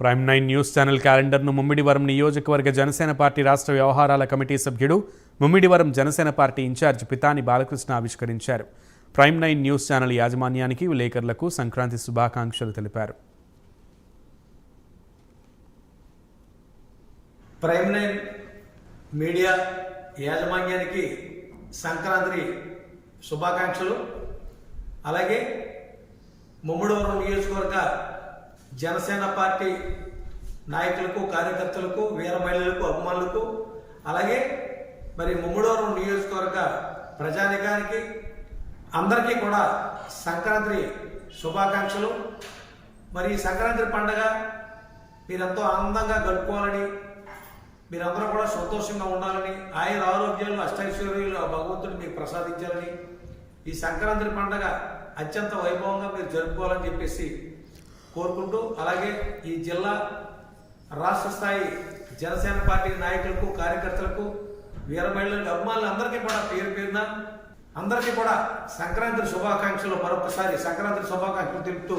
Prime nine news channel క్యాలెండర్ను ముమ్మిడివరం నియోజకవర్గ Janasena party రాష్ట్ర వ్యవహారాల కమిటీ సభ్యుడు ముమ్మిడివరం జనసేన పార్టీ ఇన్ఛార్జ్ పితాని బాలకృష్ణ ఆవిష్కరించారు. ప్రైమ్ నైన్ న్యూస్ ఛానల్ యాజమాన్యానికి విలేకరులకు సంక్రాంతి శుభాకాంక్షలు తెలిపారు. ప్రైమ్ నైన్ మీడియా యాజమాన్యానికి సంక్రాంతి శుభాకాంక్షలు. అలాగే ముమ్మిడివరం నియోజకవర్గ జనసేన పార్టీ నాయకులకు కార్యకర్తలకు వీర మహిళలకు అభిమానులకు అలాగే మరి ముమ్మడోరు నియోజకవర్గ ప్రజానికానికి అందరికీ కూడా సంక్రాంతి శుభాకాంక్షలు. మరి ఈ సంక్రాంతి పండగ మీరెంతో ఆనందంగా గడుపుకోవాలని మీరందరూ కూడా సంతోషంగా ఉండాలని ఆయన ఆరోగ్యాలు అష్టైశ్వర్యులు ఆ భగవంతుడు మీకు ప్రసాదించాలని ఈ సంక్రాంతి పండగ అత్యంత వైభవంగా మీరు జరుపుకోవాలని చెప్పేసి కోరుకుంటూ అలాగే ఈ జిల్లా రాష్ట్ర స్థాయి జనసేన పార్టీ నాయకులకు కార్యకర్తలకు వీర మహిళలకు అభిమానులు అందరికీ కూడా పేరు పేరున అందరికీ కూడా సంక్రాంతి శుభాకాంక్షలు మరొకసారి సంక్రాంతి శుభాకాంక్షలు తెలుపుతూ